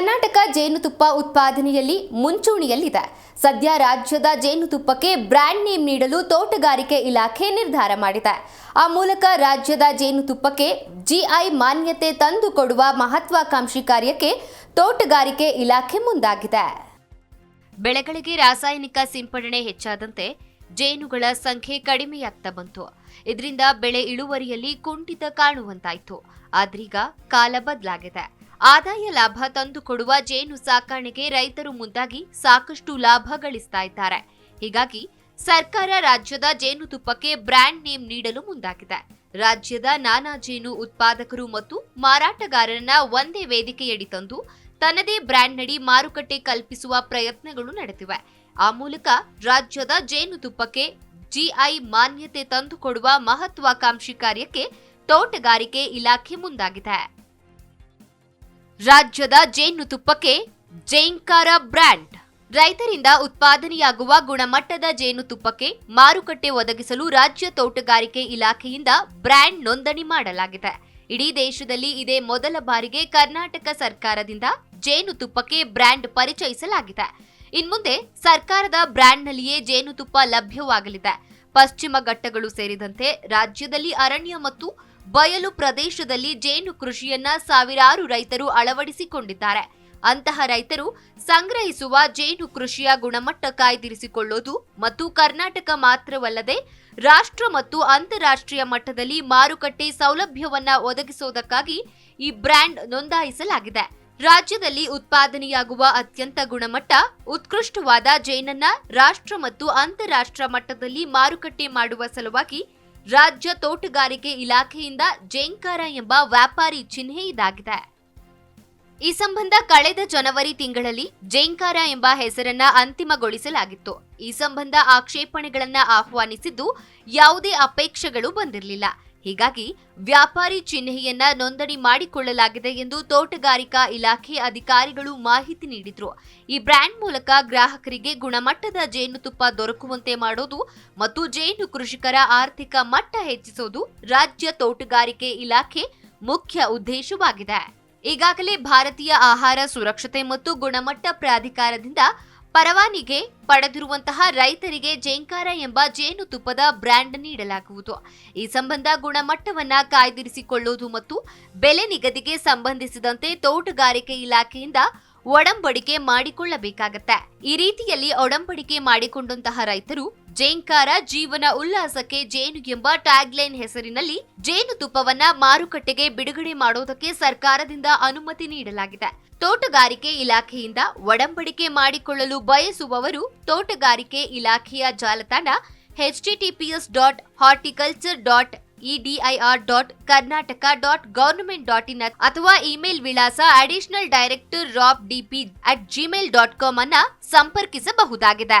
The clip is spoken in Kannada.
ಕರ್ನಾಟಕ ಜೇನುತುಪ್ಪ ಉತ್ಪಾದನೆಯಲ್ಲಿ ಮುಂಚೂಣಿಯಲ್ಲಿದೆ. ಸದ್ಯ ರಾಜ್ಯದ ಜೇನುತುಪ್ಪಕ್ಕೆ ಬ್ರ್ಯಾಂಡ್ ನೇಮ್ ನೀಡಲು ತೋಟಗಾರಿಕೆ ಇಲಾಖೆ ನಿರ್ಧಾರ ಮಾಡಿದೆ. ಆ ಮೂಲಕ ರಾಜ್ಯದ ಜೇನುತುಪ್ಪಕ್ಕೆ ಜಿಐ ಮಾನ್ಯತೆ ತಂದುಕೊಡುವ ಮಹತ್ವಾಕಾಂಕ್ಷಿ ಕಾರ್ಯಕ್ಕೆ ತೋಟಗಾರಿಕೆ ಇಲಾಖೆ ಮುಂದಾಗಿದೆ. ಬೆಳೆಗಳಿಗೆ ರಾಸಾಯನಿಕ ಸಿಂಪಡಣೆ ಹೆಚ್ಚಾದಂತೆ ಜೇನುಗಳ ಸಂಖ್ಯೆ ಕಡಿಮೆಯಾಗ್ತಾ ಬಂತು. ಇದರಿಂದ ಬೆಳೆ ಇಳುವರಿಯಲ್ಲಿ ಕುಂಠಿತ ಕಾಣುವಂತಾಯಿತು. ಆದ್ರೀಗ ಕಾಲ ಬದಲಾಗಿದೆ. ಆದಾಯ ಲಾಭ ತಂದುಕೊಡುವ ಜೇನು ಸಾಕಾಣೆಗೆ ರೈತರು ಮುಂದಾಗಿ ಸಾಕಷ್ಟು ಲಾಭ ಗಳಿಸ್ತಾ ಇದ್ದಾರೆ. ಹೀಗಾಗಿ ಸರ್ಕಾರ ರಾಜ್ಯದ ಜೇನುತುಪ್ಪಕ್ಕೆ ಬ್ರ್ಯಾಂಡ್ ನೇಮ್ ನೀಡಲು ಮುಂದಾಗಿದೆ. ರಾಜ್ಯದ ನಾನಾ ಜೇನು ಉತ್ಪಾದಕರು ಮತ್ತು ಮಾರಾಟಗಾರರನ್ನ ಒಂದೇ ವೇದಿಕೆಯಡಿ ತಂದು ತನ್ನದೇ ಬ್ರ್ಯಾಂಡ್ನಡಿ ಮಾರುಕಟ್ಟೆ ಕಲ್ಪಿಸುವ ಪ್ರಯತ್ನಗಳು ನಡೆದಿವೆ. ಆ ಮೂಲಕ ರಾಜ್ಯದ ಜೇನುತುಪ್ಪಕ್ಕೆ ಜಿಐ ಮಾನ್ಯತೆ ತಂದುಕೊಡುವ ಮಹತ್ವಾಕಾಂಕ್ಷಿ ಕಾರ್ಯಕ್ಕೆ ತೋಟಗಾರಿಕೆ ಇಲಾಖೆ ಮುಂದಾಗಿದೆ. ರಾಜ್ಯದ ಜೇನು ತುಪ್ಪಕ್ಕೆ ಜೈಂಕಾರ ಬ್ರ್ಯಾಂಡ್. ರೈತರಿಂದ ಉತ್ಪಾದನೆಯಾಗುವ ಗುಣಮಟ್ಟದ ಜೇನುತುಪ್ಪಕ್ಕೆ ಮಾರುಕಟ್ಟೆ ಒದಗಿಸಲು ರಾಜ್ಯ ತೋಟಗಾರಿಕೆ ಇಲಾಖೆಯಿಂದ ಬ್ರ್ಯಾಂಡ್ ನೋಂದಣಿ ಮಾಡಲಾಗಿದೆ. ಇಡೀ ದೇಶದಲ್ಲಿ ಇದೇ ಮೊದಲ ಬಾರಿಗೆ ಕರ್ನಾಟಕ ಸರ್ಕಾರದಿಂದ ಜೇನುತುಪ್ಪಕ್ಕೆ ಬ್ರ್ಯಾಂಡ್ ಪರಿಚಯಿಸಲಾಗಿದೆ. ಇನ್ಮುಂದೆ ಸರ್ಕಾರದ ಬ್ರ್ಯಾಂಡ್ನಲ್ಲಿಯೇ ಜೇನುತುಪ್ಪ ಲಭ್ಯವಾಗಲಿದೆ. ಪಶ್ಚಿಮ ಘಟ್ಟಗಳು ಸೇರಿದಂತೆ ರಾಜ್ಯದಲ್ಲಿ ಅರಣ್ಯ ಮತ್ತು ಬಯಲು ಪ್ರದೇಶದಲ್ಲಿ ಜೇನು ಕೃಷಿಯನ್ನ ಸಾವಿರಾರು ರೈತರು ಅಳವಡಿಸಿಕೊಂಡಿದ್ದಾರೆ. ಅಂತಹ ರೈತರು ಸಂಗ್ರಹಿಸುವ ಜೇನು ಕೃಷಿಯ ಗುಣಮಟ್ಟ ಕಾಯ್ದಿರಿಸಿಕೊಳ್ಳೋದು ಮತ್ತು ಕರ್ನಾಟಕ ಮಾತ್ರವಲ್ಲದೆ ರಾಷ್ಟ್ರ ಮತ್ತು ಅಂತಾರಾಷ್ಟ್ರೀಯ ಮಟ್ಟದಲ್ಲಿ ಮಾರುಕಟ್ಟೆ ಸೌಲಭ್ಯವನ್ನ ಒದಗಿಸುವುದಕ್ಕಾಗಿ ಈ ಬ್ರ್ಯಾಂಡ್ ನೋಂದಾಯಿಸಲಾಗಿದೆ. ರಾಜ್ಯದಲ್ಲಿ ಉತ್ಪಾದನೆಯಾಗುವ ಅತ್ಯಂತ ಗುಣಮಟ್ಟ ಉತ್ಕೃಷ್ಟವಾದ ಜೇನನ್ನ ರಾಷ್ಟ್ರ ಮತ್ತು ಅಂತಾರಾಷ್ಟ್ರ ಮಟ್ಟದಲ್ಲಿ ಮಾರುಕಟ್ಟೆ ಮಾಡುವ ಸಲುವಾಗಿ ರಾಜ್ಯ ತೋಟಗಾರಿಕೆ ಇಲಾಖೆಯಿಂದ ಜೇಂಕಾರ ಎಂಬ ವ್ಯಾಪಾರಿ ಚಿಹ್ನೆ ಇದಾಗಿದೆ. ಈ ಸಂಬಂಧ ಕಳೆದ ಜನವರಿ ತಿಂಗಳಲ್ಲಿ ಜೇಂಕಾರ ಎಂಬ ಹೆಸರನ್ನ ಅಂತಿಮಗೊಳಿಸಲಾಗಿತ್ತು. ಈ ಸಂಬಂಧ ಆಕ್ಷೇಪಣೆಗಳನ್ನ ಆಹ್ವಾನಿಸಿದ್ದು ಯಾವುದೇ ಅಪೇಕ್ಷೆಗಳು ಬಂದಿರಲಿಲ್ಲ. ಹೀಗಾಗಿ ವ್ಯಾಪಾರಿ ಚಿಹ್ನೆಯನ್ನ ನೋಂದಣಿ ಮಾಡಿಕೊಳ್ಳಲಾಗಿದೆ ಎಂದು ತೋಟಗಾರಿಕಾ ಇಲಾಖೆ ಅಧಿಕಾರಿಗಳು ಮಾಹಿತಿ ನೀಡಿದ್ರು. ಈ ಬ್ರ್ಯಾಂಡ್ ಮೂಲಕ ಗ್ರಾಹಕರಿಗೆ ಗುಣಮಟ್ಟದ ಜೇನುತುಪ್ಪ ದೊರಕುವಂತೆ ಮಾಡೋದು ಮತ್ತು ಜೇನು ಕೃಷಿಕರ ಆರ್ಥಿಕ ಮಟ್ಟ ಹೆಚ್ಚಿಸೋದು ರಾಜ್ಯ ತೋಟಗಾರಿಕೆ ಇಲಾಖೆ ಮುಖ್ಯ ಉದ್ದೇಶವಾಗಿದೆ. ಈಗಾಗಲೇ ಭಾರತೀಯ ಆಹಾರ ಸುರಕ್ಷತೆ ಮತ್ತು ಗುಣಮಟ್ಟ ಪ್ರಾಧಿಕಾರದಿಂದ ಪರವಾನಿಗೆ ಪಡೆದಿರುವಂತಹ ರೈತರಿಗೆ ಜೇಂಕಾರ ಎಂಬ ಜೇನುತುಪ್ಪದ ಬ್ರ್ಯಾಂಡ್ ನೀಡಲಾಗುವುದು. ಈ ಸಂಬಂಧ ಗುಣಮಟ್ಟವನ್ನ ಕಾಯ್ದಿರಿಸಿಕೊಳ್ಳುವುದು ಮತ್ತು ಬೆಲೆ ನಿಗದಿಗೆ ಸಂಬಂಧಿಸಿದಂತೆ ತೋಟಗಾರಿಕೆ ಇಲಾಖೆಯಿಂದ ಒಡಂಬಡಿಕೆ ಮಾಡಿಕೊಳ್ಳಬೇಕಾಗತ್ತೆ. ಈ ರೀತಿಯಲ್ಲಿ ಒಡಂಬಡಿಕೆ ಮಾಡಿಕೊಂಡಂತಹ ರೈತರು ಜೇಂಕಾರ, ಜೀವನ ಉಲ್ಲಾಸಕ್ಕೆ ಜೇನು ಎಂಬ ಟ್ಯಾಗ್ಲೈನ್ ಹೆಸರಿನಲ್ಲಿ ಜೇನುತುಪ್ಪವನ್ನ ಮಾರುಕಟ್ಟೆಗೆ ಬಿಡುಗಡೆ ಮಾಡೋದಕ್ಕೆ ಸರ್ಕಾರದಿಂದ ಅನುಮತಿ ನೀಡಲಾಗಿದೆ. ತೋಟಗಾರಿಕೆ ಇಲಾಖೆಯಿಂದ ಒಡಂಬಡಿಕೆ ಮಾಡಿಕೊಳ್ಳಲು ಬಯಸುವವರು ತೋಟಗಾರಿಕೆ ಇಲಾಖೆಯ ಜಾಲತಾಣ HTTPS dot horticulture dot EDIR dot Karnataka dot government dot in ಅಥವಾ ಇಮೇಲ್ ವಿಳಾಸ additional director rob DP at Gmail dot com ಅನ್ನ ಸಂಪರ್ಕಿಸಬಹುದಾಗಿದೆ.